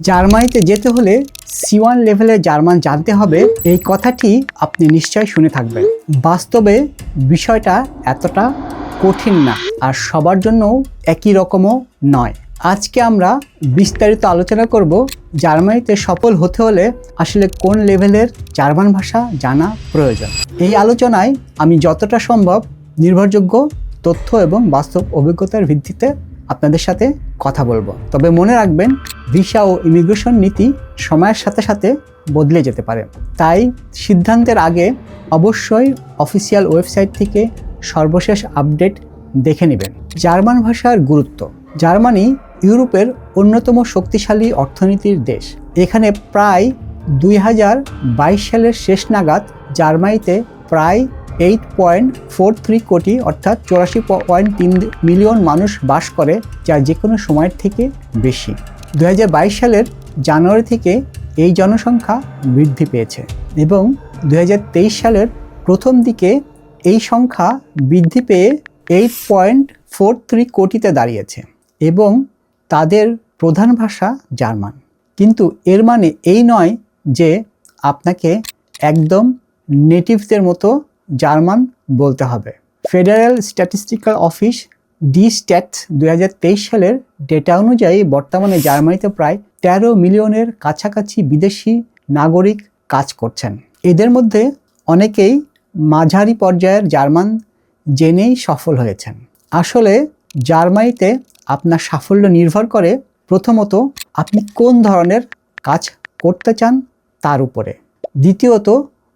জার্মানিতে যেতে হলে সি ওয়ান লেভেলের জার্মান জানতে হবে। এই কথাটি আপনি নিশ্চয় শুনে থাকবেন। বাস্তবে বিষয়টা এতটা কঠিন না, আর সবার জন্য একই রকমও নয়। আজকে আমরা বিস্তারিত আলোচনা করব জার্মানিতে সফল হতে হলে আসলে কোন লেভেলের জার্মান ভাষা জানা প্রয়োজন। এই আলোচনায় আমি যতটা সম্ভব নির্ভরযোগ্য তথ্য এবং বাস্তব অভিজ্ঞতার ভিত্তিতে আপনাদের সাথে কথা বলব। তবে মনে রাখবেন, ভিসা ও ইমিগ্রেশন নীতি সময়ের সাথে সাথে বদলে যেতে পারে। তাই সিদ্ধান্তের আগে অবশ্যই অফিসিয়াল ওয়েবসাইট থেকে সর্বশেষ আপডেট দেখে নেবেন। জার্মান ভাষার গুরুত্ব। জার্মানি ইউরোপের অন্যতম শক্তিশালী অর্থনীতির দেশ। এখানে প্রায় দুই হাজার বাইশ সালের শেষ নাগাদ জার্মানিতে প্রায় এইট পয়েন্ট ফোর থ্রি কোটি, অর্থাৎ চৌরাশি পয়েন্ট তিন মিলিয়ন মানুষ বাস করে, যা যে কোনো সময়ের থেকে বেশি। দু হাজার বাইশ সালের জানুয়ারি থেকে এই জনসংখ্যা বৃদ্ধি পেয়েছে এবং দু হাজার তেইশ সালের প্রথম দিকে এই সংখ্যা বৃদ্ধি পেয়ে এইট পয়েন্ট ফোর থ্রি কোটিতে দাঁড়িয়েছে এবং তাদের প্রধান ভাষা জার্মান। কিন্তু এর মানে এই নয় যে আপনাকে একদম নেটিভদের মতো জার্মান বলতে হবে। Federal statistical office Destatis দু সালের ডেটা অনুযায়ী বর্তমানে জার্মানিতে প্রায় তেরো মিলিয়নের কাছাকাছি বিদেশি নাগরিক কাজ করছেন। এদের মধ্যে অনেকেই মাঝারি পর্যায়ের জার্মান জেনেই সফল হয়েছেন। আসলে জার্মানিতে আপনার সাফল্য নির্ভর করে প্রথমত আপনি কোন ধরনের কাজ করতে চান তার উপরে। দ্বিতীয়ত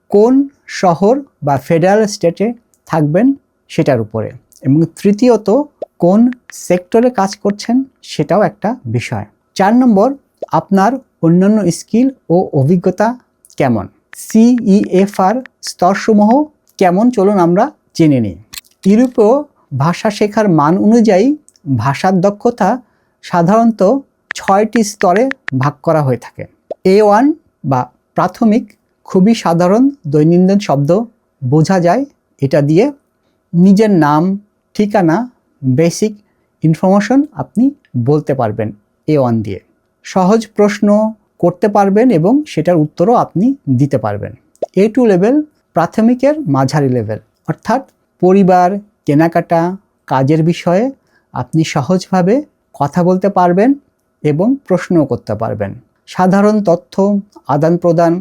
কোন শহর বা ফেডারেল স্টেটে থাকবেন সেটার উপরে এবং তৃতীয়ত কোন সেক্টরে কাজ করছেন সেটাও একটা বিষয়। চার নম্বর, আপনার অন্যান্য স্কিল ও অভিজ্ঞতা কেমন? সিইএফআর স্তরসমূহ কেমন? চলুন আমরা জেনে নিই। ইউরোপীয় ভাষা শেখার মান অনুযায়ী ভাষার দক্ষতা সাধারণত ছয়টি স্তরে ভাগ করা হয়ে থাকে। এ ওয়ান বা প্রাথমিক খুবই সাধারণ দৈনন্দিন শব্দ বোঝা যায়। এটা দিয়ে নিজের নাম, ঠিকানা বেসিক ইনফরমেশন আপনি বলতে পারবেন এ ওয়ান দিয়ে। সহজ প্রশ্ন করতে পারবেন এবং সেটার উত্তরও আপনি দিতে পারবেন। এ টু লেভেল প্রাথমিকের মাঝারি লেভেল অর্থাৎ পরিবার, কেনাকাটা, কাজের বিষয়ে আপনি সহজভাবে কথা বলতে পারবেন এবং প্রশ্নও করতে পারবেন। সাধারণ তথ্য আদান প্রদান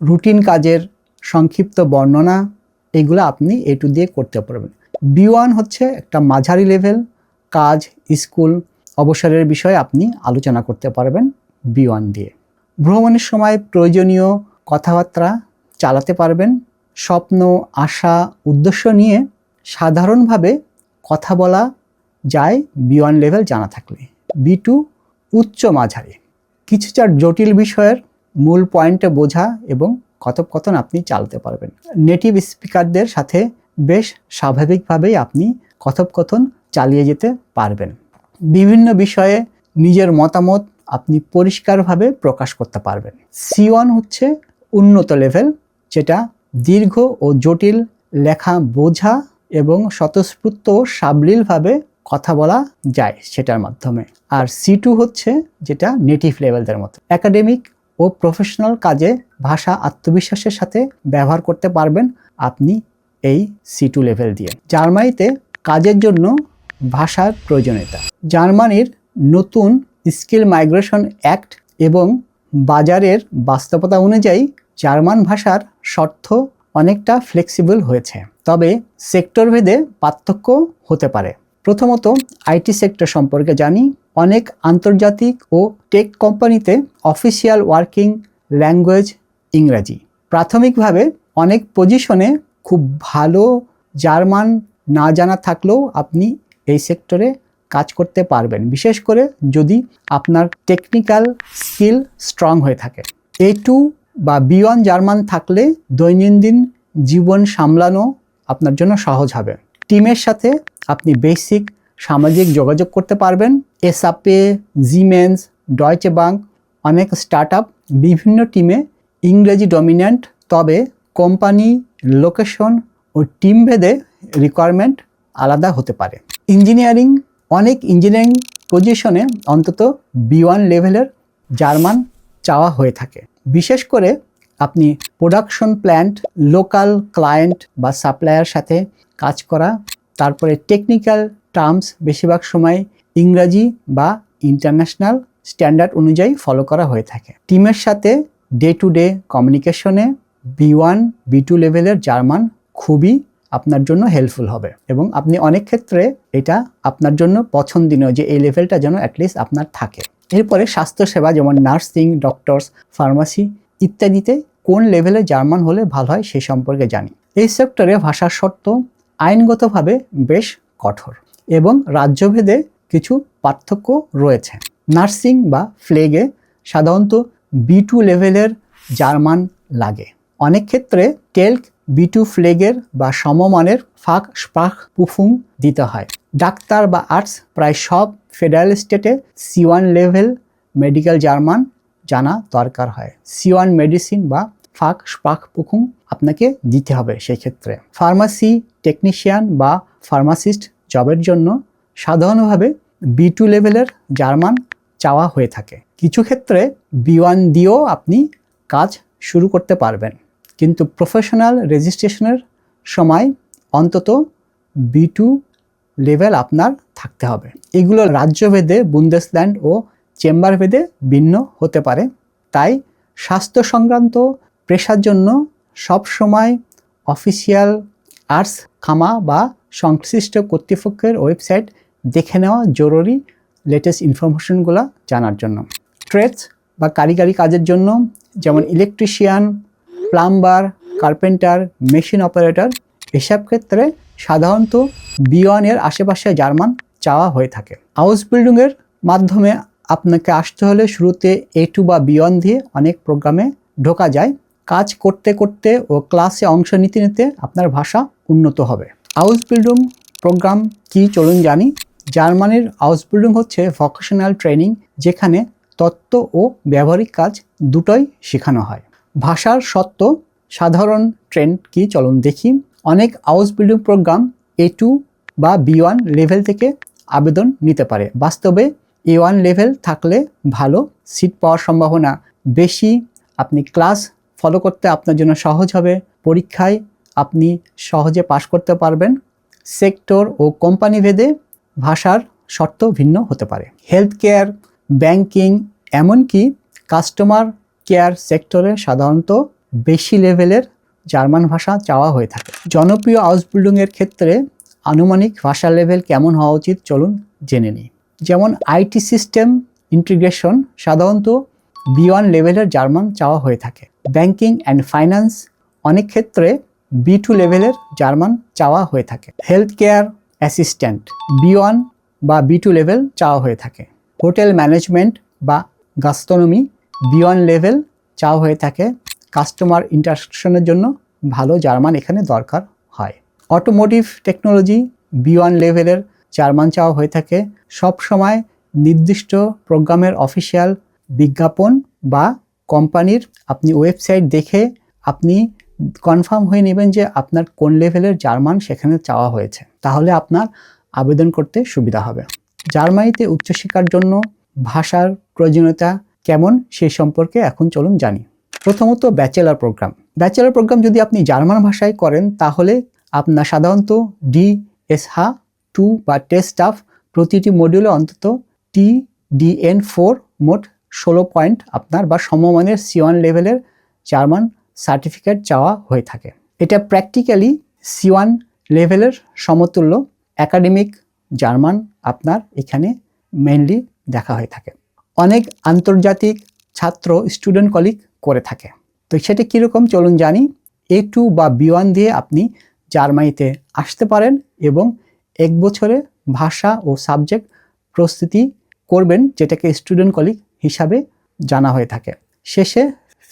রুটিন কাজের সংক্ষিপ্ত বর্ণনা, এগুলো আপনি এ টু দিয়ে করতে পারবেন। বি ওয়ান হচ্ছে একটা মাঝারি লেভেল কাজ, স্কুল, অবসরের বিষয়ে আপনি আলোচনা করতে পারবেন বি ওয়ান দিয়ে। ভ্রমণের সময় প্রয়োজনীয় কথাবার্তা চালাতে পারবেন, স্বপ্ন, আশা, উদ্দেশ্য নিয়ে সাধারণভাবে কথা বলা যায় বি ওয়ান লেভেল জানা থাকলে। বি টু উচ্চ মাঝারি। কিছু চার জটিল বিষয়ের মূল পয়েন্টে বোঝা এবং কথোপকথন আপনি চালাতে পারবেন। নেটিভ স্পিকারদের সাথে বেশ স্বাভাবিকভাবেই আপনি কথোপকথন চালিয়ে যেতে পারবেন। বিভিন্ন বিষয়ে নিজের মতামত আপনি পরিষ্কারভাবে প্রকাশ করতে পারবেন। সি ওয়ান হচ্ছে উন্নত লেভেল যেটা দীর্ঘ ও জটিল লেখা বোঝা এবং স্বতঃস্ফূর্ত সাবলীলভাবে কথা বলা যায় সেটার মাধ্যমে। আর সি টু হচ্ছে যেটা নেটিভ লেভেলদের মতো। একাডেমিক ও প্রফেশনাল কাজে ভাষা আত্মবিশ্বাসের সাথে ব্যবহার করতে পারবেন আপনি এই সি টু লেভেল দিয়ে। জার্মানিতে কাজের জন্য ভাষার প্রয়োজনীয়তা। জার্মানির নতুন স্কিল মাইগ্রেশন অ্যাক্ট এবং বাজারের বাস্তবতা অনুযায়ী জার্মান ভাষার শর্ত অনেকটা ফ্লেক্সিবল হয়েছে। তবে সেক্টর ভেদে পার্থক্য হতে পারে। প্রথমত আইটি সেক্টর সম্পর্কে জানি অনেক আন্তর্জাতিক ও টেক কোম্পানিতে অফিসিয়াল ওয়ার্কিং ল্যাঙ্গুয়েজ ইংরাজি। প্রাথমিকভাবে অনেক পজিশনে খুব ভালো জার্মান না জানা থাকলেও আপনি এই সেক্টরে কাজ করতে পারবেন। বিশেষ করে যদি আপনার টেকনিক্যাল স্কিল স্ট্রং হয়ে থাকে। এ টু বা বি ওয়ান জার্মান থাকলে দৈনন্দিন জীবন সামলানো আপনার জন্য সহজ হবে। টিমের সাথে আপনি বেসিক সামাজিক যোগাযোগ করতে পারবেন। এসআপে জিমেন্স ডয়চে ব্যাংক অনেক স্টার্ট বিভিন্ন টিমে ইংরেজি ডমিন্যান্ট তবে কোম্পানি লোকেশন ও টিম ভেদে রিকোয়ারমেন্ট আলাদা হতে পারে। ইঞ্জিনিয়ারিং অনেক ইঞ্জিনিয়ারিং পজিশনে অন্তত বি ওয়ান লেভেলের জার্মান চাওয়া হয়ে থাকে। বিশেষ করে আপনি প্রোডাকশন প্ল্যান্ট লোকাল ক্লায়েন্ট বা সাপ্লায়ার সাথে কাজ করা, তারপরে টেকনিক্যাল টার্মস বেশিরভাগ সময় ইংরাজি বা ইন্টারন্যাশনাল স্ট্যান্ডার্ড অনুযায়ী ফলো করা হয়ে থাকে। টিমের সাথে ডে টু ডে কমিউনিকেশনে বি ওয়ান বি টু লেভেলের জার্মান খুবই আপনার জন্য হেল্পফুল হবে। এবং আপনি অনেক ক্ষেত্রে এটা আপনার জন্য পছন্দনীয় যে এই লেভেলটা যেন অ্যাটলিস্ট আপনার থাকে। এরপরে স্বাস্থ্যসেবা যেমন নার্সিং ডক্টরস ফার্মাসি ইত্যাদিতে কোন লেভেলে জার্মান হলে ভালো হয় সে সম্পর্কে জানি। এই সেক্টরে ভাষার শর্ত আইনগতভাবে বেশ কঠোর। এবং রাজ্যভেদে কিছু পার্থক্য রয়েছে। নার্সিং বা ফ্লেগে সাধারণত বি টু লেভেলের জার্মান লাগে। অনেক ক্ষেত্রে টেল্ক বি টু ফ্লেগের বা সমমানের ফাঁক স্পাক পুফুং দিতে হয়। ডাক্তার বা আর্টস প্রায় সব ফেডারেল স্টেটে C one level medical German জানা দরকার হয়। সি ওয়ান মেডিসিন বা ফাঁক স্পাক পুকুং আপনাকে দিতে হবে সেক্ষেত্রে। ফার্মাসি টেকনিশিয়ান বা ফার্মাসিস্ট জবের জন্য সাধারণভাবে বি টু লেভেলের জার্মান চাওয়া হয়ে থাকে। কিছু ক্ষেত্রে বি ওয়ান দিয়েও আপনি কাজ শুরু করতে পারবেন। কিন্তু প্রফেশনাল রেজিস্ট্রেশনের সময় অন্তত বি টু লেভেল আপনার থাকতে হবে। এগুলো রাজ্যভেদে বুন্দেসল্যান্ড ও চেম্বার ভেদে ভিন্ন হতে পারে। তাই স্বাস্থ্য সংক্রান্ত পেশার জন্য সব সময় অফিসিয়াল আর্টস খামা বা সংশ্লিষ্ট কর্তৃপক্ষের ওয়েবসাইট দেখে নেওয়া জরুরি লেটেস্ট ইনফরমেশনগুলো জানার জন্য। ট্রেডস বা কারিগরি কাজের জন্য যেমন electrician plumber carpenter machine operator এসব ক্ষেত্রে সাধারণত বিওয়ানের আশেপাশে জার্মান চাওয়া হয়ে থাকে। হাউস বিল্ডিংয়ের মাধ্যমে আপনাকে আসতে হলে শুরুতে এ টু বা বিয়ন দিয়ে অনেক প্রোগ্রামে ঢোকা যায়। কাজ করতে করতে ও ক্লাসে অংশ নিতে নিতে আপনার ভাষা উন্নত হবে। হাউস বিল্ডিং প্রোগ্রাম কি চলুন জানি। জার্মানির হাউস বিল্ডিং হচ্ছে ভকেশনাল ট্রেনিং যেখানে তত্ত্ব ও ব্যবহারিক কাজ দুটোই শেখানো হয়। ভাষার সত্ত্ব সাধারণ ট্রেন্ড কি চলুন দেখি। অনেক হাউস বিল্ডিং প্রোগ্রাম এ টু বা বি ওয়ান লেভেল থেকে আবেদন নিতে পারে। বাস্তবে এ ওয়ান লেভেল থাকলে ভালো সিট পাওয়ার সম্ভাবনা বেশি। আপনি ক্লাস ফলো করতে আপনার জন্য সহজ হবে। পরীক্ষায় আপনি সহজে পাশ করতে পারবেন। সেক্টর ও কোম্পানি ভেদে ভাষার শর্ত ভিন্ন হতে পারে। হেলথ কেয়ার ব্যাংকিং এমনকি কাস্টমার কেয়ার সেক্টরে সাধারণত বেশি লেভেলের জার্মান ভাষা চাওয়া হয়ে থাকে। জনপ্রিয় হাউস বিল্ডিংয়ের ক্ষেত্রে আনুমানিক ভাষা লেভেল কেমন হওয়া উচিত চলুন জেনে নিই। যেমন আইটি সিস্টেম ইন্টিগ্রেশন সাধারণত বি ওয়ান লেভেলের জার্মান চাওয়া হয়ে থাকে। ব্যাংকিং অ্যান্ড ফাইন্যান্স অনেক ক্ষেত্রে বি টু লেভেলের জার্মান চাওয়া হয়ে থাকে। Health care assistant B one বা বি টু লেভেল চাওয়া হয়ে থাকে। হোটেল ম্যানেজমেন্ট বা গাস্তনমি বি ওয়ান লেভেল চাওয়া হয়ে থাকে। কাস্টমার ইন্টারাকশনের জন্য ভালো জার্মান এখানে দরকার হয়। অটোমোটিভ টেকনোলজি বি ওয়ান লেভেলের জার্মান চাওয়া হয়ে থাকে। সব সময় নির্দিষ্ট প্রোগ্রামের অফিসিয়াল বিজ্ঞাপন বা কোম্পানির আপনি ওয়েবসাইট দেখে আপনি কনফার্ম হয়ে নেবেন যে আপনার কোন লেভেলের জার্মান সেখানে চাওয়া হয়েছে। তাহলে আপনার আবেদন করতে সুবিধা হবে। জার্মানিতে উচ্চশিক্ষার জন্য ভাষার প্রয়োজনীয়তা কেমন সেই সম্পর্কে এখন চলুন জানি। প্রথমত ব্যাচেলার প্রোগ্রাম। ব্যাচেলার প্রোগ্রাম যদি আপনি জার্মান ভাষায় করেন, তাহলে আপনার সাধারণত ডি এস হা টু বা টেস্ট স্টাফ প্রতিটি মডিউলে অন্তত টি ডিএন ফোর মোট ষোলো পয়েন্ট আপনার বা সমমানের সি ওয়ান লেভেলের জার্মান সার্টিফিকেট চাওয়া হয়ে থাকে। এটা প্র্যাকটিক্যালি সি ওয়ান লেভেলের সমতুল্য। একাডেমিক জার্মান আপনার এখানে মেনলি দেখা হয়ে থাকে। অনেক আন্তর্জাতিক ছাত্র স্টুডেন্ট কলিগ করে থাকে। তো সেটা কীরকম চলুন জানি। এ টু বা বি ওয়ান দিয়ে আপনি জার্মানিতে আসতে পারেন এবং এক বছরে ভাষা ও সাবজেক্ট প্রস্তুতি করবেন, যেটাকে স্টুডেন্ট কলিগ হিসাবে জানা হয়ে থাকে। শেষে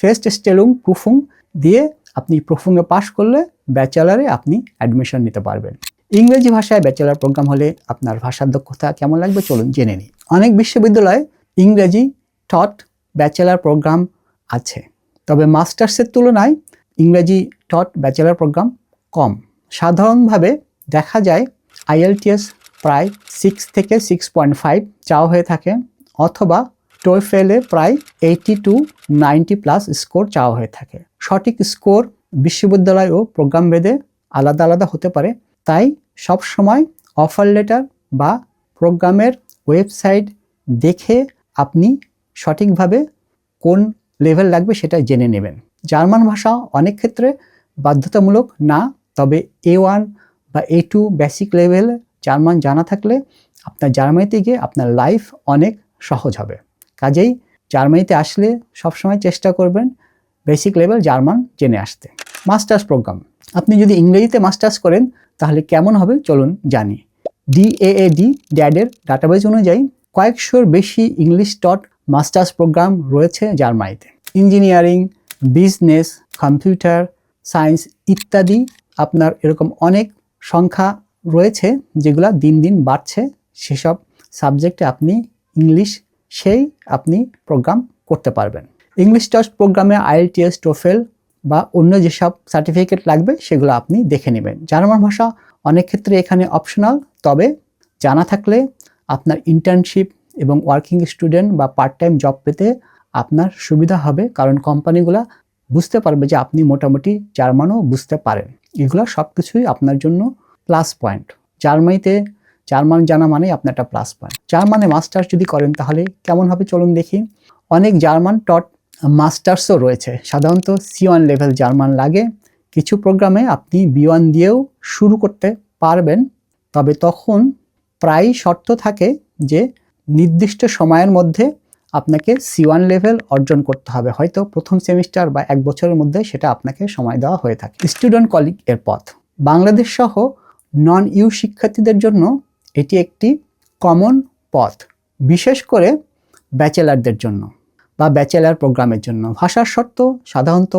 ফেস্ট স্টেলুং প্রুফুং দিয়ে আপনি প্রুফুংয়ে পাশ করলে ব্যাচেলারে আপনি অ্যাডমিশন নিতে পারবেন। ইংরেজি ভাষায় ব্যাচেলার প্রোগ্রাম হলে আপনার ভাষার দক্ষতা কেমন লাগবে চলুন জেনে নিই। অনেক বিশ্ববিদ্যালয়ে ইংরেজি টট ব্যাচেলার প্রোগ্রাম আছে। তবে মাস্টার্সের তুলনায় ইংরেজি টট ব্যাচেলার প্রোগ্রাম কম। সাধারণভাবে দেখা যায় আইএলটিএস প্রায় সিক্স থেকে সিক্স পয়েন্ট ফাইভ চাওয়া হয়ে থাকে, অথবা টোয়েফেলে প্রায় eighty to ninety plus score চাওয়া হয়ে থাকে। সঠিক স্কোর বিশ্ববিদ্যালয় ও প্রোগ্রাম ভেদে আলাদা আলাদা হতে পারে। তাই সব সময় অফার লেটার বা প্রোগ্রামের ওয়েবসাইট দেখে আপনি সঠিকভাবে কোন লেভেল লাগবে সেটা জেনে নেবেন। জার্মান ভাষা অনেক ক্ষেত্রে বাধ্যতামূলক না, তবে এ ওয়ান বা A two basic level German জানা থাকলে আপনার জার্মানিতে গিয়ে আপনার লাইফ অনেক সহজ হবে। কাজেই জার্মানিতে আসলে সবসময় চেষ্টা করবেন বেসিক লেভেল জার্মান জেনে আসতে। মাস্টার্স প্রোগ্রাম আপনি যদি ইংরেজিতে মাস্টার্স করেন, তাহলে কেমন হবে চলুন জানি। ডিএএডি ড্যাডের ডাটাবেজ অনুযায়ী কয়েকশোর বেশি ইংলিশ ডট মাস্টার্স প্রোগ্রাম রয়েছে জার্মানিতে। ইঞ্জিনিয়ারিং বিজনেস কম্পিউটার সায়েন্স ইত্যাদি আপনার এরকম অনেক সংখ্যা রয়েছে যেগুলো দিন দিন বাড়ছে। সেসব সাবজেক্টে আপনি ইংলিশ সেই আপনি প্রোগ্রাম করতে পারবেন। ইংলিশ টাচ প্রোগ্রামে আইএলটিএস টোফেল বা অন্য যেসব সার্টিফিকেট লাগবে সেগুলো আপনি দেখে নেবেন। জার্মান ভাষা অনেক ক্ষেত্রে এখানে অপশনাল তবে জানা থাকলে আপনার ইন্টার্নশিপ এবং ওয়ার্কিং স্টুডেন্ট বা পার্ট টাইম জব পেতে আপনার সুবিধা হবে, কারণ কোম্পানিগুলো বুঝতে পারবে যে আপনি মোটামুটি জার্মানও বুঝতে পারেন। এগুলো সব কিছুই আপনার জন্য প্লাস পয়েন্ট জার্মানিতে জার্মান জানা মানে আপনার একটা প্লাস পয়েন্ট জার্মানে মাস্টার্স যদি করেন তাহলে কেমন হবে চলুন দেখি। অনেক জার্মান টট মাস্টার্সও রয়েছে। সাধারণত সি ওয়ান লেভেল জার্মান লাগে। কিছু প্রোগ্রামে আপনি বি ওয়ান দিয়েও শুরু করতে পারবেন। তবে তখন প্রায় শর্ত থাকে যে নির্দিষ্ট সময়ের মধ্যে আপনাকে সি ওয়ান লেভেল অর্জন করতে হবে। হয়তো প্রথম সেমিস্টার বা এক বছরের মধ্যে সেটা আপনাকে সময় দেওয়া হয়ে থাকে। স্টুডেন্ট কলিগ এর পথ। বাংলাদেশ সহ নন ইউ শিক্ষার্থীদের জন্য এটি একটি কমন পথ বিশেষ করে ব্যাচেলারদের জন্য বা ব্যাচেলার প্রোগ্রামের জন্য। ভাষার শর্ত সাধারণত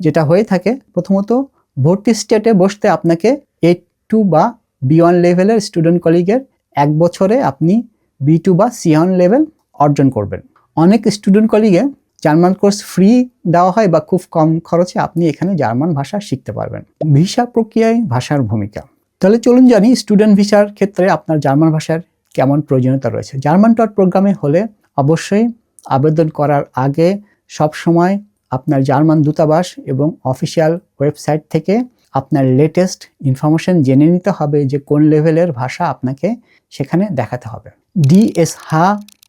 যেটা হয়ে থাকে, প্রথমত ভর্তি স্টেটে বসতে আপনাকে এইট টু বা বি ওয়ান লেভেলের স্টুডেন্ট কলিগের এক বছরে আপনি বি টু বা সি ওয়ান লেভেল অর্জন করবেন। অনেক স্টুডেন্ট কলিগে জার্মান কোর্স ফ্রি দেওয়া হয় বা খুব কম খরচে আপনি এখানে জার্মান ভাষা শিখতে পারবেন। ভিসা প্রক্রিয়ায় ভাষার ভূমিকা। তাহলে চলুন জানি স্টুডেন্ট ভিসার ক্ষেত্রে আপনার জার্মান ভাষার কেমন প্রয়োজনীয়তা রয়েছে। জার্মান টট প্রোগ্রামে হলে অবশ্যই আবেদন করার আগে সব সময় আপনার জার্মান দূতাবাস এবং অফিসিয়াল ওয়েবসাইট থেকে আপনার লেটেস্ট ইনফরমেশন জেনে নিতে হবে যে কোন লেভেলের ভাষা আপনাকে সেখানে দেখাতে হবে। DSH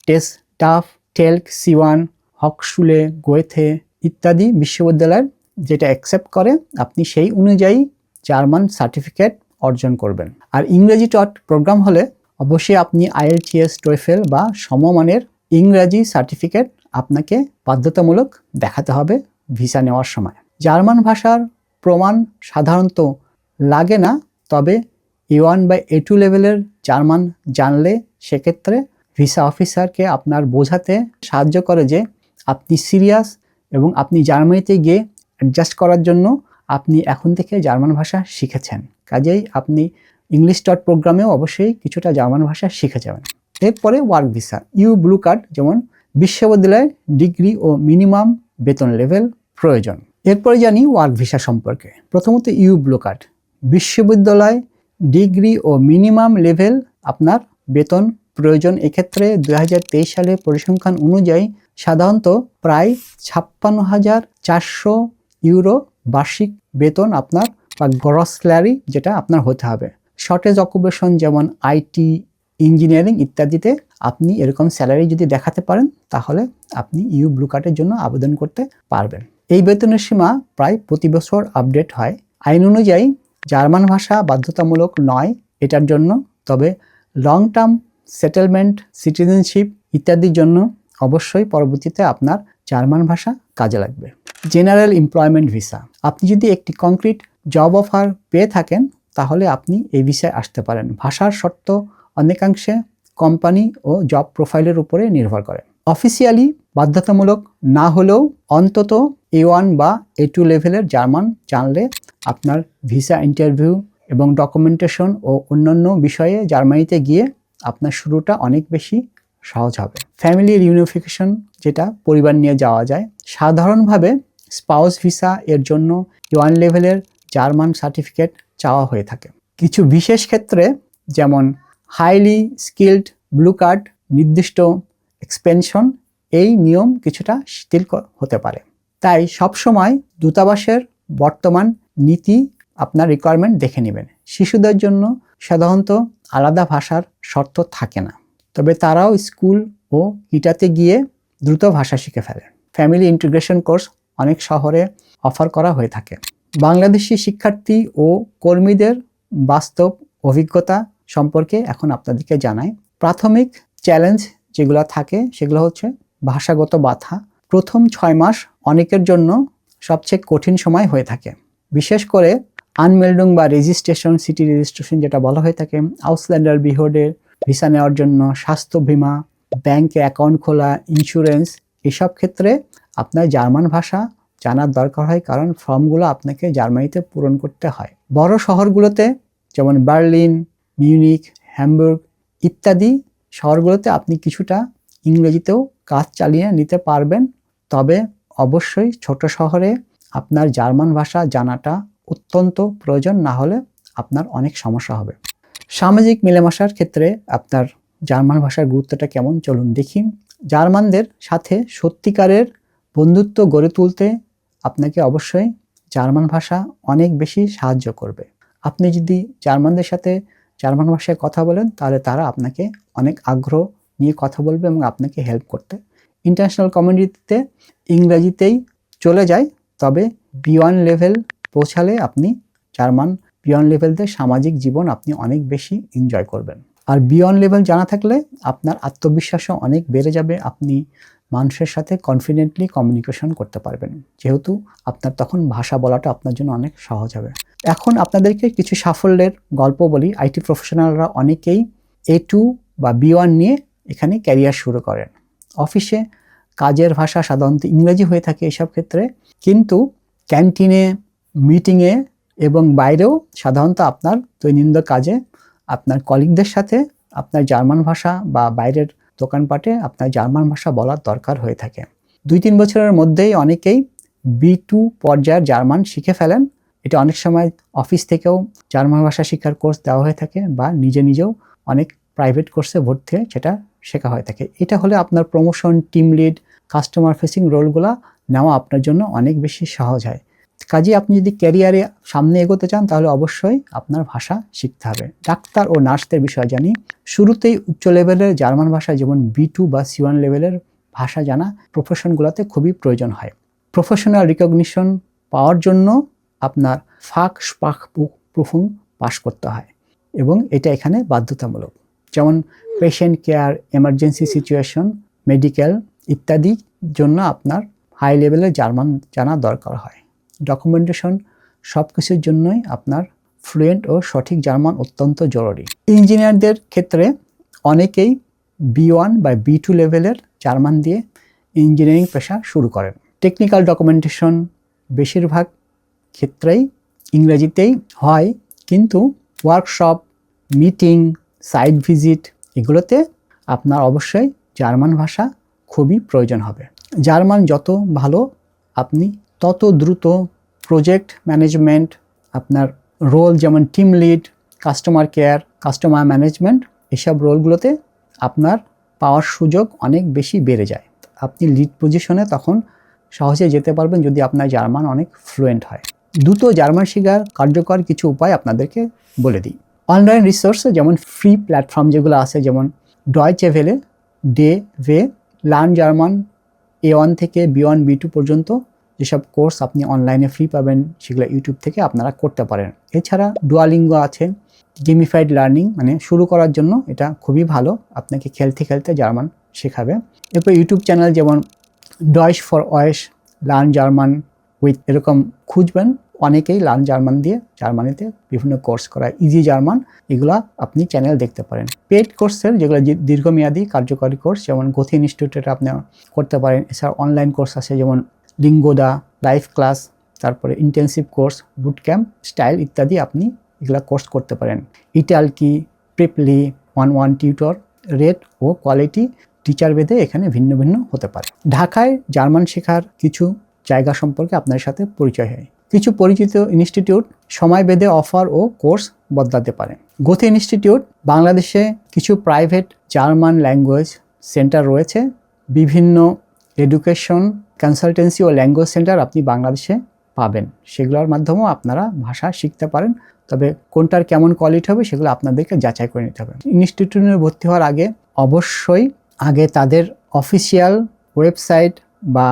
TestDaF telc C one হকশুলে Goethe ইত্যাদি বিশ্ববিদ্যালয়ের যেটা অ্যাকসেপ্ট করে, আপনি সেই অনুযায়ী জার্মান সার্টিফিকেট অর্জন করবেন। আর ইংরেজি টট প্রোগ্রাম হলে অবশ্যই আপনি আইএলটিএস, টোয়েফেল বা সমমানের ইংরাজি সার্টিফিকেট আপনাকে বাধ্যতামূলক দেখাতে হবে ভিসা নেওয়ার সময়। জার্মান ভাষার প্রমাণ সাধারণত লাগে না, তবে এ ওয়ান বা এ টু লেভেলের জার্মান জানলে সেক্ষেত্রে ভিসা অফিসারকে আপনার বোঝাতে সাহায্য করে যে আপনি সিরিয়াস এবং আপনি জার্মানিতে গিয়ে অ্যাডজাস্ট করার জন্য আপনি এখন থেকে জার্মান ভাষা শিখেছেন। কাজেই আপনি ইংলিশ ডট প্রোগ্রামেও অবশ্যই কিছুটা জার্মান ভাষা শিখে যাবেন। এরপরে work visa EU blue card যেমন বিশ্ববিদ্যালয়ের ডিগ্রি ও মিনিমাম বেতন লেভেল প্রয়োজন। এরপরে জানি ওয়ার্ক ভিসা সম্পর্কে। প্রথমত ইউ ব্লু কার্ড বিশ্ববিদ্যালয় ডিগ্রি ও মিনিমাম লেভেল আপনার বেতন প্রয়োজন। এক্ষেত্রে দু হাজার তেইশ সালে পরিসংখ্যান অনুযায়ী সাধারণত প্রায় ছাপ্পান্ন হাজার চারশো ইউরো বার্ষিক বেতন আপনার বা গ্রস স্যালারি যেটা আপনার হতে হবে। শর্টেজ অকুপেশন যেমন আইটি ইঞ্জিনিয়ারিং ইত্যাদিতে আপনি এরকম স্যালারি যদি দেখাতে পারেন, তাহলে আপনি ইউ ব্লু কার্ডের জন্য আবেদন করতে পারবেন। এই বেতনের সীমা প্রায় প্রতি বছর আপডেট হয়। আইন অনুযায়ী জার্মান ভাষা বাধ্যতামূলক নয় এটার জন্য, তবে লং টার্ম সেটেলমেন্ট সিটিজেনশিপ ইত্যাদির জন্য অবশ্যই পরবর্তীতে আপনার জার্মান ভাষা কাজে লাগবে। জেনারেল এমপ্লয়মেন্ট ভিসা আপনি যদি একটি কংক্রিট জব অফার পেয়ে থাকেন, তাহলে আপনি এই বিষয়ে আসতে পারেন। ভাষার শর্ত অনেকাংশে কোম্পানি ও জব প্রোফাইলের উপরে নির্ভর করে। অফিসিয়ালি বাধ্যতামূলক না হলেও অন্তত এ ওয়ান বা এ টু লেভেলের জার্মান জানলে আপনার ভিসা ইন্টারভিউ এবং ডকুমেন্টেশন ও অন্যান্য বিষয়ে জার্মানিতে গিয়ে আপনার শুরুটা অনেক বেশি সহজ হবে। ফ্যামিলি রিউনিফিকেশন যেটা পরিবার নিয়ে যাওয়া যায়, সাধারণভাবে স্পাউস ভিসা এর জন্য ওয়ান লেভেলের জার্মান সার্টিফিকেট চাওয়া হয়ে থাকে। কিছু বিশেষ ক্ষেত্রে যেমন হাইলি স্কিল্ড ব্লু কার্ড নির্দিষ্ট এক্সপেনশন, এই নিয়ম কিছুটা শিথিল হতে পারে। তাই সবসময় দূতাবাসের বর্তমান নীতি আপনার রিকোয়ারমেন্ট দেখে নেবেন। শিশুদের জন্য সাধারণত আলাদা ভাষার শর্ত থাকে না। তবে তারাও স্কুল ও ইটাতে গিয়ে দ্রুত ভাষা শিখে ফেলে। ফ্যামিলি ইন্টিগ্রেশন কোর্স অনেক শহরে অফার করা হয়ে থাকে। বাংলাদেশি শিক্ষার্থী ও কর্মীদের বাস্তব অভিজ্ঞতা সম্পর্কে এখন আপনাদেরকে জানাই। প্রাথমিক চ্যালেঞ্জ যেগুলো থাকে সেগুলো হচ্ছে ভাষাগত বাধা। প্রথম ছয় মাস অনেকের জন্য সবচেয়ে কঠিন সময় হয়ে থাকে। বিশেষ করে আনমেল্ডুং বা রেজিস্ট্রেশন, সিটি রেজিস্ট্রেশন যেটা বলা হয়ে থাকে আউসল্যান্ডার বিহোডের ভিসা নেওয়ার জন্য, স্বাস্থ্য বীমা, ব্যাংকে অ্যাকাউন্ট খোলা, ইন্স্যুরেন্স, এসব ক্ষেত্রে আপনার জার্মান ভাষা জানার দরকার হয়, কারণ ফর্মগুলো আপনাকে জার্মানিতে পূরণ করতে হয়। বড় শহরগুলোতে, যেমন বার্লিন মিউনিক হ্যামবুর্গ ইত্যাদি শহরগুলোতে আপনি কিছুটা ইংরেজিতেও কাজ চালিয়ে নিতে পারবেন। তবে অবশ্যই ছোট শহরে আপনার জার্মান ভাষা জানাটা অত্যন্ত প্রয়োজন, না হলে আপনার অনেক সমস্যা হবে। সামাজিক মেলামেশার ক্ষেত্রে আপনার জার্মান ভাষার গুরুত্বটা কেমন? চলুন দেখি। জার্মানদের সাথে সত্যিকারের বন্ধুত্ব গড়ে তুলতে আপনাকে অবশ্যই জার্মান ভাষা অনেক বেশি সাহায্য করবে। আপনি যদি জার্মানদের সাথে জার্মান ভাষায় কথা বলেন, তাহলে তারা আপনাকে অনেক আগ্রহ নিয়ে কথা বলবে এবং আপনাকে হেল্প করতে। ইন্টারন্যাশনাল কমিউনিটিতে ইংরাজিতেই চলে যায়, তবে বিওয়ান লেভেল পৌঁছালে আপনি জার্মান বিয়ন লেভেলতে সামাজিক জীবন আপনি অনেক বেশি এনজয় করবেন। আর বিয়ন লেভেল জানা থাকলে আপনার আত্মবিশ্বাসও অনেক বেড়ে যাবে, আপনি মানুষের সাথে কনফিডেন্টলি কমিউনিকেশন করতে পারবেন। যেহেতু আপনার তখন ভাষা বলাটা আপনার জন্য অনেক সহজ হবে। এখন আপনাদেরকে কিছু সাফল্যের গল্প বলি। আইটি প্রফেশনালরা অনেকেই এ টু বা বি ওয়ান নিয়ে এখানে ক্যারিয়ার শুরু করেন। অফিসে কাজের ভাষা সাধারণত ইংরেজি হয়ে থাকে এসব ক্ষেত্রে। কিন্তু ক্যান্টিনে মিটিংয়ে এবং বাইরেও সাধারণত আপনার দৈনন্দিন কাজে আপনার কলিগদের সাথে আপনার জার্মান ভাষা বা বাইরের দোকানপাটে আপনার জার্মান ভাষা বলার দরকার হয়ে থাকে। দুই তিন বছরের মধ্যেই অনেকেই বি টু পর্যায়ের জার্মান শিখে ফেলেন। এটা অনেক সময় অফিস থেকেও জার্মান ভাষা শিক্ষার কোর্স দেওয়া হয়ে থাকে বা নিজে নিজেও অনেক প্রাইভেট কোর্সে ভর্তি হয়ে সেটা শেখা হয়ে থাকে। এটা হলে আপনার promotion, team lead customer facing রোলগুলো নেওয়া আপনার জন্য অনেক বেশি সহজ হয়। কাজে আপনি যদি ক্যারিয়ারে সামনে এগোতে চান, তাহলে অবশ্যই আপনার ভাষা শিখতে হবে। ডাক্তার ও নার্সদের বিষয় জানি। শুরুতেই উচ্চ লেভেলের জার্মান ভাষা যেমন বি টু বা সি ওয়ান লেভেলের ভাষা জানা প্রফেশনগুলোতে খুবই প্রয়োজন হয়। প্রফেশনাল রিকগনিশন পাওয়ার জন্য আপনার ফাক স্পাক প্রুফুং পাস করতে হয় এবং এটা এখানে বাধ্যতামূলক। যেমন patient care emergency situation medical ইত্যাদি জন্য আপনার হাই লেভেলের জার্মান জানা দরকার হয়। ডকুমেন্টেশন সব কিছুর জন্যই আপনার ফ্লুয়েন্ট ও সঠিক জার্মান অত্যন্ত জরুরি। ইঞ্জিনিয়ারদের ক্ষেত্রে অনেকেই বি ওয়ান বা বি টু লেভেলের জার্মান দিয়ে ইঞ্জিনিয়ারিং পেশা শুরু করেন। টেকনিক্যাল ডকুমেন্টেশন বেশিরভাগ ক্ষেত্রেই ইংরেজিতেই হয়, কিন্তু ওয়ার্কশপ মিটিং সাইট ভিজিট এগুলোতে আপনার অবশ্যই জার্মান ভাষা খুবই প্রয়োজন হবে। জার্মান যত ভালো আপনি তত দ্রুত প্রজেক্ট ম্যানেজমেন্ট আপনার রোল যেমন team lead customer care customer management এসব রোলগুলোতে আপনার পাওয়ার সুযোগ অনেক বেশি বেড়ে যায়। আপনি লিড পজিশনে তখন সহজে যেতে পারবেন যদি আপনার জার্মান অনেক ফ্লুয়েন্ট হয়। দ্রুত জার্মান শেখার কার্যকর কিছু উপায় আপনাদেরকে বলে দিই। অনলাইন রিসোর্স যেমন ফ্রি প্ল্যাটফর্ম যেগুলো আছে, যেমন ডয়চে ভেলে ডে ভে লার্ন জার্মান এ ওয়ান থেকে বি ওয়ান বি টু পর্যন্ত যেসব কোর্স আপনি অনলাইনে ফ্রি পাবেন, সেগুলো ইউটিউব থেকে আপনারা করতে পারেন। এছাড়া ডুয়ালিঙ্গ আছে গেমিফাইড লার্নিং মানে শুরু করার জন্য এটা খুবই ভালো। আপনাকে খেলতে খেলতে জার্মান শেখাবে। এরপর ইউটিউব চ্যানেল যেমন ডয়েশ ফর ওয়েস লার্ন জার্মান উইথ এরকম খুঁজবেন। অনেকেই লার্ন জার্মান দিয়ে জার্মানিতে বিভিন্ন কোর্স করায় ইজি জার্মান এগুলা আপনি চ্যানেল দেখতে পারেন। পেড কোর্সের যেগুলো দীর্ঘমেয়াদী কার্যকরী কোর্স যেমন গথি ইনস্টিটিউটে আপনি করতে পারেন। এছাড়া অনলাইন কোর্স আছে যেমন লিঙ্গোদা লাইভ ক্লাস তারপরে intensive course boot camp style ইত্যাদি আপনি এগুলা কোর্স করতে পারেন। Italki Preply one one tutor rate ও কোয়ালিটি টিচার ভেদে এখানে ভিন্ন ভিন্ন হতে পারে। ঢাকায় জার্মান শেখার কিছু জায়গা সম্পর্কে আপনার সাথে পরিচয় হয়। কিছু পরিচিত ইনস্টিটিউট সময় বেঁধে অফার ও কোর্স বদলাতে পারে। গোথে ইনস্টিটিউট বাংলাদেশে কিছু প্রাইভেট জার্মান ল্যাঙ্গুয়েজ সেন্টার রয়েছে। বিভিন্ন এডুকেশন কনসালটেন্সি ও ল্যাঙ্গুয়েজ সেন্টার আপনি বাংলাদেশে পাবেন। সেগুলোর মাধ্যমেও আপনারা ভাষা শিখতে পারেন। তবে কোনটার কেমন কোয়ালিটি হবে সেগুলো আপনাদেরকে যাচাই করে নিতে হবে। ইনস্টিটিউটে ভর্তি হওয়ার আগে অবশ্যই আগে তাদের অফিসিয়াল ওয়েবসাইট বা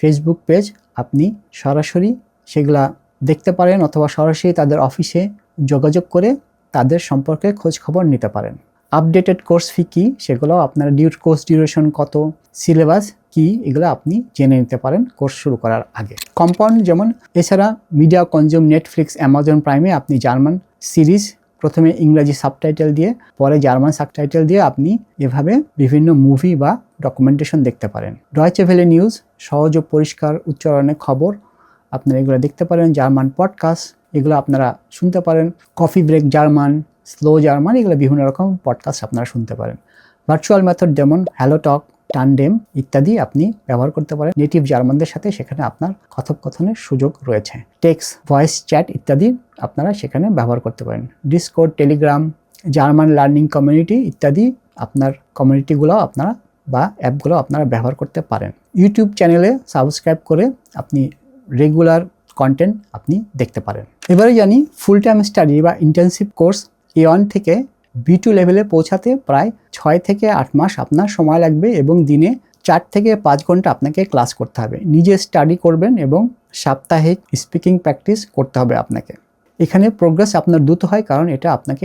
ফেসবুক পেজ আপনি সরাসরি সেগুলা দেখতে পারেন অথবা সরাসরি তাদের অফিসে যোগাযোগ করে তাদের সম্পর্কে খোঁজ খবর নিতে পারেন। আপডেটেড কোর্স ফি কী, সেগুলো আপনার ডিউ কোর্স ডিউরেশন কত, সিলেবাস কি, এগুলো আপনি জেনে নিতে পারেন কোর্স শুরু করার আগে। কম্পাউন্ড যেমন, এছাড়া মিডিয়া কনজিউম নেটফ্লিক্স, অ্যামাজন প্রাইমে আপনি জার্মান সিরিজ, প্রথমে ইংরাজি সাবটাইটেল দিয়ে, পরে জার্মান সাবটাইটেল দিয়ে আপনি এভাবে বিভিন্ন মুভি বা ডকুমেন্টেশন দেখতে পারেন। ডয়চে ভেলে নিউজ, সহজ ও পরিষ্কার উচ্চারণে খবর, আপনারা এগুলো দেখতে পারেন, জার্মান পডকাস্ট, এগুলো আপনারা শুনতে পারেন। Coffee break German slow German এগুলো বিভিন্ন রকম পডকাস্ট আপনারা শুনতে পারেন। ভার্চুয়াল মেথড যেমন হ্যালো টক টান্ডেম ইত্যাদি আপনি ব্যবহার করতে পারেন। নেটিভ জার্মানদের সাথে সেখানে আপনার কথোপকথনের সুযোগ রয়েছে। টেক্স ভয়েস চ্যাট ইত্যাদি আপনারা সেখানে ব্যবহার করতে পারেন। Discord Telegram German learning community ইত্যাদি আপনার কমিউনিটিগুলো আপনারা বা অ্যাপগুলো আপনারা ব্যবহার করতে পারেন। ইউটিউব চ্যানেলে সাবস্ক্রাইব করে আপনি রেগুলার কন্টেন্ট আপনি দেখতে পারেন। এবারে জানি ফুল টাইম স্টাডি বা ইন্টার্নশিপ কোর্স এ ওয়ান থেকে বি টু লেভেলে পৌঁছাতে প্রায় ছয় থেকে আট মাস আপনার সময় লাগবে এবং দিনে চার থেকে পাঁচ ঘণ্টা আপনাকে ক্লাস করতে হবে। নিজে স্টাডি করবেন এবং সাপ্তাহিক স্পিকিং প্র্যাকটিস করতে হবে আপনাকে। এখানে প্রোগ্রেস আপনার দ্রুত হয় কারণ এটা আপনাকে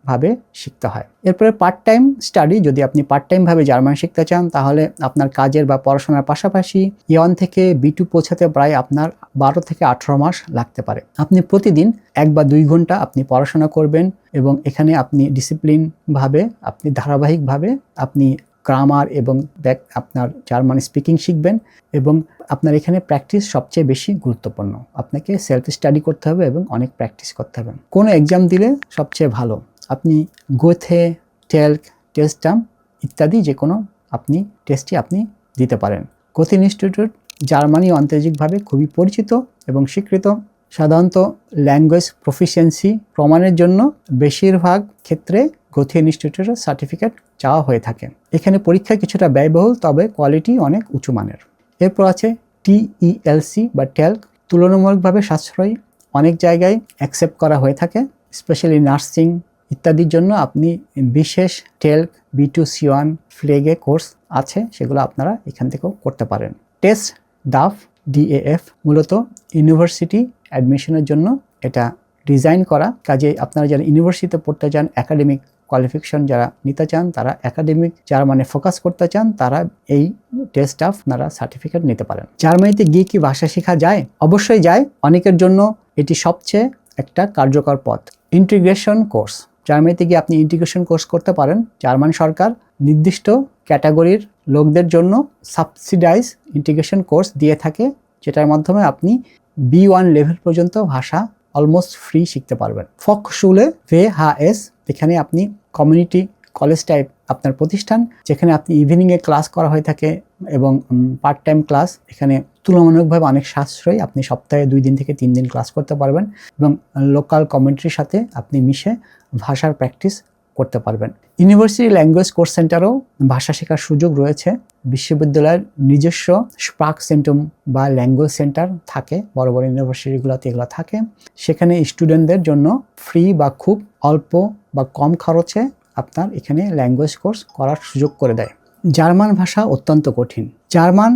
ইন্টেন্সিভভাবে শিখতে হয়। এরপরে পার্ট টাইম স্টাডি যদি আপনি পার্ট টাইমভাবে জার্মান শিখতে চান, তাহলে আপনার কাজের বা পড়াশোনার পাশাপাশি ইয়ন থেকে বি টু পৌঁছাতে প্রায় আপনার বারো থেকে আঠারো মাস লাগতে পারে। আপনি প্রতিদিন এক বা দুই ঘণ্টা আপনি পড়াশোনা করবেন এবং এখানে আপনি ডিসিপ্লিনভাবে আপনি ধারাবাহিকভাবে আপনি গ্রামার এবং ব্যাক আপনার জার্মান স্পিকিং শিখবেন এবং আপনার এখানে প্র্যাকটিস সবচেয়ে বেশি গুরুত্বপূর্ণ। আপনাকে সেলফ স্টাডি করতে হবে এবং অনেক প্র্যাকটিস করতে হবে। কোনো এক্সাম দিলে সবচেয়ে ভালো। আপনি গোথে, টেলক, টেস্টাম ইত্যাদি যে কোনো আপনি টেস্টই আপনি দিতে পারেন। কোথিন ইনস্টিটিউট জার্মানি আন্তর্জাতিকভাবে খুবই পরিচিত এবং স্বীকৃত। সাধারণত ল্যাঙ্গুয়েজ প্রফিসিয়েন্সি প্রমাণের জন্য বেশিরভাগ ক্ষেত্রে গথি ইনস্টিটিউটের সার্টিফিকেট চাওয়া হয়ে থাকে। এখানে পরীক্ষা কিছুটা ব্যয়বহুল, তবে কোয়ালিটি অনেক উঁচু মানের। এরপর আছে টিইএলসি বা টেলক। তুলনামূলকভাবে সাশ্রয়ী। অনেক জায়গায় অ্যাকসেপ্ট করা হয়ে থাকে, স্পেশালি নার্সিং ইত্যাদির জন্য আপনি বিশেষ telc, B two C one ফ্লেগে course আছে, সেগুলো আপনারা এখান থেকেও করতে পারেন। টেস্ট ডাফ ডিএএফ মূলত ইউনিভার্সিটি অ্যাডমিশনের জন্য এটা ডিজাইন করা। কাজে আপনারা যারা ইউনিভার্সিটিতে পড়তে চান, একাডেমিক কোয়ালিফিকেশন যারা নিতে চান, তারা একাডেমিক, যারা মানে ফোকাস করতে চান, তারা এই টেস্ট আপনারা সার্টিফিকেট নিতে পারেন। জার্মানিতে গিয়ে কি ভাষা শেখা যায়? অবশ্যই যায়। অনেকের জন্য এটি সবচেয়ে একটা কার্যকর পথ। Integration course. জার্মানিতে গিয়ে আপনি ইন্টিগ্রেশন কোর্স করতে পারেন। জার্মান সরকার নির্দিষ্ট ক্যাটাগরির লোকদের জন্য সাবসিডাইজ ইন্টিগ্রেশন কোর্স দিয়ে থাকে, যেটার মাধ্যমে আপনি বি ওয়ান লেভেল পর্যন্ত ভাষা অলমোস্ট ফ্রি শিখতে পারবেন। ফক শুলে ভে হা এস এখানে আপনি কমিউনিটি কলেজ টাইপ আপনার প্রতিষ্ঠান, যেখানে আপনি ইভিনিংয়ে ক্লাস করা হয়ে থাকে এবং পার্ট টাইম ক্লাস এখানে তুলনামূলকভাবে অনেক সাশ্রয়ী। আপনি সপ্তাহে দুই দিন থেকে তিন দিন ক্লাস করতে পারবেন এবং লোকাল কমেন্ট্রির সাথে আপনি মিশে ভাষার প্র্যাকটিস করতে পারবেন। ইউনিভার্সিটি ল্যাঙ্গুয়েজ কোর্স সেন্টারও ভাষা শেখার সুযোগ রয়েছে। বিশ্ববিদ্যালয়ের নিজস্ব স্পার্ক সেন্টম বা ল্যাঙ্গুয়েজ সেন্টার থাকে, বড় বড় ইউনিভার্সিটিগুলোতে এগুলো থাকে। সেখানে স্টুডেন্টদের জন্য ফ্রি বা খুব অল্প বা কম খরচে আপনার এখানে ল্যাঙ্গুয়েজ কোর্স করার সুযোগ করে দেয়। জার্মান ভাষা অত্যন্ত কঠিন। জার্মান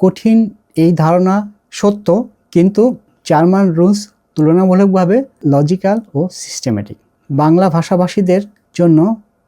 কঠিন এই ধারণা সত্য, কিন্তু জার্মান রুলস তুলনামূলকভাবে লজিক্যাল ও সিস্টেমেটিক বাংলা ভাষাভাষীদের জন্য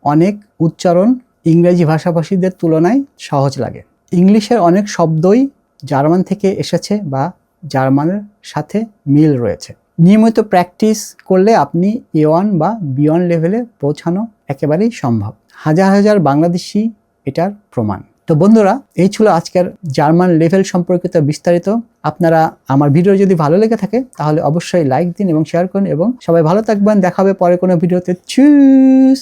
অনেক উচ্চারণ ইংরেজি ভাষাভাষীদের তুলনায় সহজ লাগে। ইংলিশের অনেক শব্দই জার্মান থেকে এসেছে বা জার্মানের সাথে মিল রয়েছে। নিয়মিত প্র্যাকটিস করলে আপনি এ ওয়ান বা বি ওয়ান লেভেলে পৌঁছানো একেবারেই সম্ভব। হাজার হাজার বাংলাদেশি এটার প্রমাণ। তো বন্ধুরা, এই ছিল আজকের জার্মান লেভেল সম্পর্কিত বিস্তারিত। আপনারা আমার ভিডিও যদি ভালো লেগে থাকে, তাহলে অবশ্যই লাইক দিন এবং শেয়ার করুন এবং সবাই ভালো থাকবেন। দেখাবে পরে কোনো ভিডিওতে চুস!